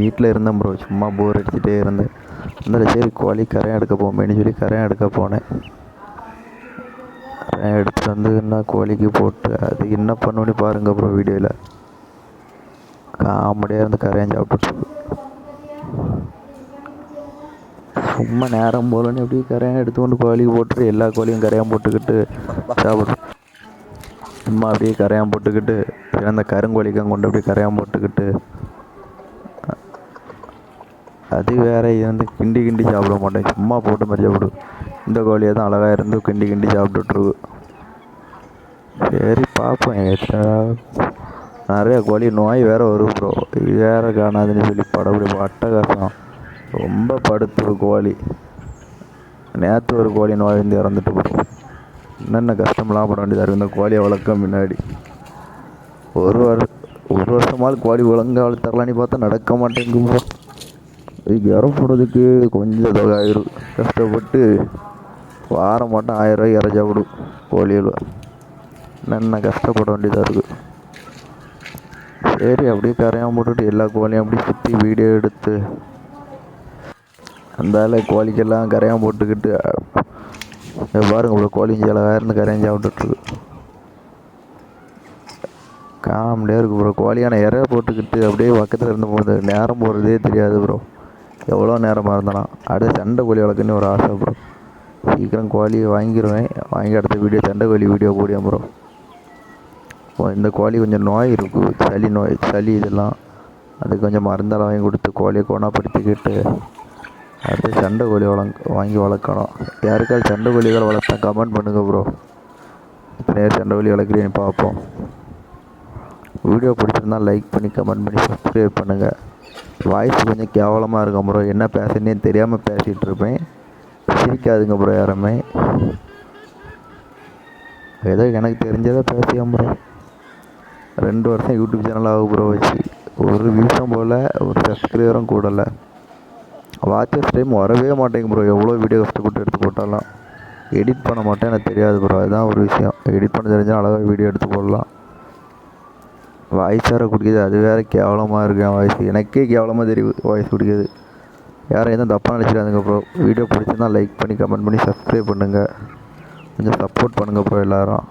வீட்டில் இருந்தேன் ப்ரோ சும்மா போர் அடிச்சுட்டே இருந்தேன். அதனால சரி கோழி கரையான் எடுக்க போமேன்னு சொல்லி கரையான் எடுக்க போனேன். கரையான் எடுத்துட்டு வந்து என்ன கோழிக்கு போட்டு அது என்ன பண்ணுன்னு பாருங்க ப்ரோ வீடியோவில் காமெடியாக இருந்து கரையான் சாப்பிட்டுட்டு சும்மா நேரம் போலன்னு எப்படி கரையான் எடுத்து கொண்டு கோழிக்கு போட்டுட்டு எல்லா கோழியும் கரையான் போட்டுக்கிட்டு சாப்பிடும் சும்மா அப்படியே கரையான் போட்டுக்கிட்டு அந்த கருங்கோழிக்கும் கொண்டு அப்படியே கரையான் போட்டுக்கிட்டு அது வேறு இது வந்து கிண்டி கிண்டி சாப்பிட மாட்டேன். சும்மா போட்ட மாதிரி சாப்பிடும் இந்த கோழியை தான் அழகாக இருந்து கிண்டி கிண்டி சாப்பிட்டுட்ருக்கு சரி பார்ப்போம். எத்தனை நிறைய கோழி நோய் வேறு வரும் ப்ரோ இது காணாதுன்னு சொல்லி படப்படி கஷ்டம் ரொம்ப படுத்து கோழி. நேற்று ஒரு கோழி நோய் வந்து இறந்துட்டு ப்ரோ என்னென்ன கஷ்டம்லாம் பட வேண்டியதாக இருக்குது இந்த கோழியை வளர்க்க முன்னாடி. ஒரு வருஷம் ஒரு வருஷமாவது கோழி ஒழுங்காக வளர்த்தரலான்னு பார்த்தா நடக்க மாட்டேங்குது ப்ரோ இதுக்கு இற போடுறதுக்கு கொஞ்சம் தொகை ஆயிரும். கஷ்டப்பட்டு வாரம் மட்டும் ஆயிரம் ரூபாய்க்கு இற சாப்பிடும் கோழிகள் கஷ்டப்பட வேண்டியதாக இருக்குது சரி அப்படியே கரையான் போட்டுட்டு எல்லா கோழியும் அப்படியே சுற்றி வீடியோ எடுத்து அந்தால கோழிக்கெல்லாம் கரையான் போட்டுக்கிட்டு பாருங்க ப்ரோ கோழி அழகாக இருந்து கரையான் சாப்பிட்டுட்ருக்கு காமெடியாக இருக்குது ப்ரோ கோழியான இற போட்டுக்கிட்டு அப்படியே பக்கத்தில் இருந்து போகிறது நேரம் போகிறதே தெரியாது ப்ரோ எவ்வளோ நேரமாக இருந்தானா அடுத்து சண்டை கோழி வளர்க்குன்னு ஒரு ஆசை ப்ரோ சீக்கிரம் கோழியை வாங்கிடுவேன் வாங்கி அடுத்த வீடியோ சண்டை கோழி வீடியோ போடுவேன் ப்ரோ இந்த கோழி கொஞ்சம் நோய் இருக்குது சளி நோய் சளி இதெல்லாம். அது கொஞ்சம் மருந்தெல்லாம் வாங்கி கொடுத்து கோழியை குணப்படுத்திக்கிட்டு அடுத்து சண்டை கோழி வளர்க்க வாங்கி வளர்க்கணும். யாருக்காவது சண்டை கோழிகள் வளர்த்தா கமெண்ட் பண்ணுங்கள் ப்ரோ நேர் சண்டை கோழி வளர்க்குறீங்கன்னு பார்ப்போம். வீடியோ பிடிச்சிருந்தால் லைக் பண்ணி கமெண்ட் பண்ணி சப்ஸ்கிரைப் பண்ணுங்கள் வாய்ஸ் கொஞ்சம் கேவலமாக இருக்கும் ப்ரோ என்ன பேசுனே தெரியாமல் பேசிகிட்டு இருப்பேன். சிரிக்காதுங்க ப்ரோ யாருமே. ஏதோ எனக்கு தெரிஞ்சதை பேசியா ப்ரோ ரெண்டு வருஷம் யூடியூப் சேனல் ஆகும் ப்ரோ வச்சு. ஒரு வியூஸும் போல் ஒரு சப்ஸ்கிரைபரும் கூடலை. வாட்சஸ் டைம் வரவே மாட்டேங்க ப்ரோ எவ்வளோ வீடியோ கஷ்டப்பட்டு எடுத்து போட்டாலும். எடிட் பண்ண மாட்டேன் எனக்கு தெரியாது ப்ரோ அதுதான் ஒரு விஷயம். எடிட் பண்ண தெரிஞ்சால் அழகாக வீடியோ எடுத்து போடலாம். வாய்ஸ் வேறு குடிக்குது. அது வேறு கேவலமாக இருக்கு என் வாய்ஸ். எனக்கே கேவலமாக தெரியுது வாய்ஸ் குடிக்குது. யாரும் எதுவும் தப்பாக நினச்சிடாதுங்க ப்ரோ வீடியோ பிடிச்சிருந்தா லைக் பண்ணி கமெண்ட் பண்ணி சப்ஸ்கிரைப் பண்ணுங்கள் கொஞ்சம் சப்போர்ட் பண்ணுங்கள் ப்ரோ எல்லோரும்.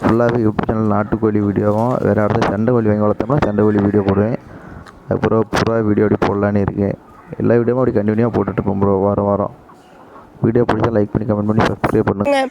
ஃபுல்லாகவே யூடியூப் சேனல் நாட்டுக்கோழி வீடியோவும் வேறு இடத்துல சண்டை கோழி வாங்கி வளர்த்தோம்னா சண்டை கோழி வீடியோ போடுவேன். அப்புறம் புறா வீடியோ அப்படி போடலான்னு இருக்கேன். எல்லா வீடியோவும் அப்படி கண்டினியூவாக போட்டுட்ருப்போம் ப்ரோ வாரம் வாரம். வீடியோ பிடிச்சா லைக் பண்ணி கமெண்ட் பண்ணி சப்ஸ்கிரைப் பண்ணுங்கள்